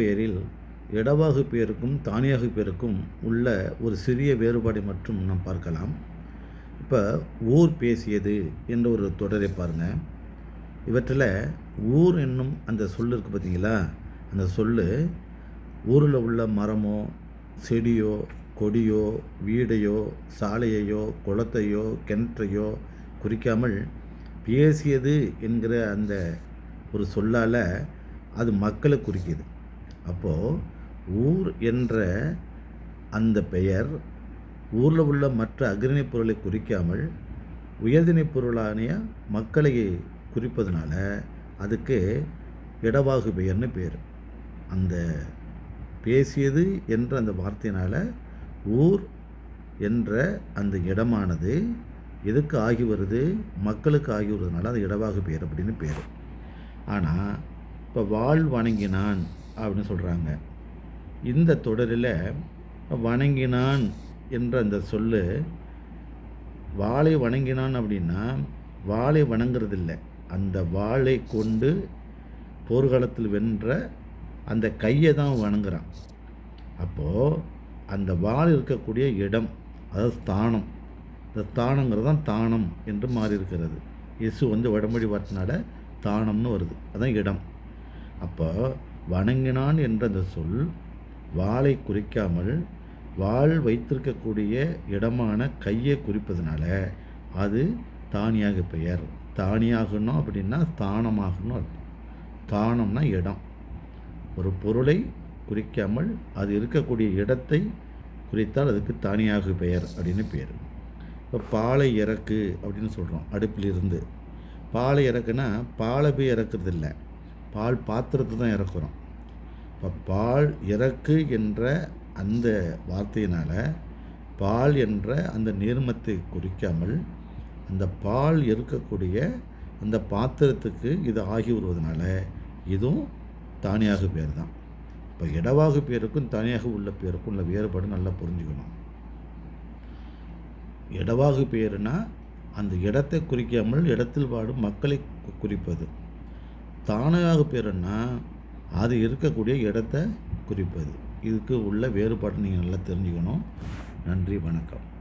பெயரில் இடவாகு பெயருக்கும் தானியாகு பெயருக்கும் உள்ள ஒரு சிறிய வேறுபாடு மட்டும் நாம் பார்க்கலாம். இப்போ ஊர் பேசியது என்ற ஒரு தொடரை பாருங்கள் இவற்றில் ஊர் என்னும் அந்த சொல் இருக்குது பார்த்தீங்களா அந்த சொல் ஊரில் உள்ள மரமோ செடியோ கொடியோ வீடையோ சாலையையோ குளத்தையோ கிணற்றையோ குறிக்காமல் பேசியது என்கிற அந்த ஒரு சொல்லால் அது மக்களை குறிக்கிது. அப்போது ஊர் என்ற அந்த பெயர் ஊரில் உள்ள மற்ற அக்ரணி பொருளை குறிக்காமல் உயர்தினை பொருளானிய மக்களை குறிப்பதனால அதுக்கு இடவாகு பெயர்னு பேர். அந்த பேசியது என்ற அந்த வார்த்தையினால் ஊர் என்ற அந்த இடமானது எதுக்கு ஆகி வருது? மக்களுக்கு ஆகி வருதுனால அது இடவாகு பெயர் அப்படின்னு பேர். ஆனால் இப்போ வாழ் வணங்கினான் அப்படின்னு சொல்கிறாங்க இந்த தொடரில் வணங்கினான் என்ற அந்த சொல்லு வாளை வணங்கினான் அப்படின்னா வாளை வணங்குறதில்லை. அந்த வாளை கொண்டு போர்க்காலத்தில் வென்ற அந்த கையை தான் வணங்குறான். அப்போது அந்த வாள் இருக்கக்கூடிய இடம் அதாவது ஸ்தானம் இந்த ஸ்தானங்கிறது தான் தானம் என்று மாறி இருக்கிறது. இயேசு வந்து உடம்படி வார்த்தைனால தானம்னு வருது. அதுதான் இடம். அப்போ வணங்கினான் என்ற அந்த சொல் வாளை குறிக்காமல் வாள் வைத்திருக்கக்கூடிய இடமான கையை குறிப்பதனால அது தானியாக பெயர். தானியாகணும் அப்படின்னா ஸ்தானமாகணும் அர்த்தம். ஸ்தானம்னா இடம். ஒரு பொருளை குறிக்காமல் அது இருக்கக்கூடிய இடத்தை குறித்தால் அதுக்கு தானியாக பெயர் அப்படின்னு பெயர் இப்போ பாலை இறக்கு அப்படின்னு சொல்கிறோம் அடுப்பிலிருந்து. பாலை இறக்குன்னா பாலை போய் இறக்குறது இல்லை பால் பாத்திரத்தை தான் இறக்குறோம். இப்போ பால் இறக்கு என்ற அந்த வார்த்தையினால் பால் என்ற அந்த நீர்மத்தை குறிக்காமல் அந்த பால் இருக்கக்கூடிய அந்த பாத்திரத்துக்கு இது ஆகி வருவதனால இதுவும் தானியாக பேர் தான். இப்போ இடவாகு பேருக்கும் தனியாக உள்ள பேருக்கும் உள்ள வேறுபாடு நல்லா புரிஞ்சுக்கணும். இடவாகு பேருனா அந்த இடத்தை குறிக்காமல் இடத்தில் வாடும் மக்களை கு- குறிப்பது. தானாக பேருன்னா அது இருக்கக்கூடிய இடத்தை குறிப்பது. இதுக்கு உள்ள வேறுபாடு நீங்கள் நல்லா தெரிஞ்சுக்கணும். நன்றி வணக்கம்.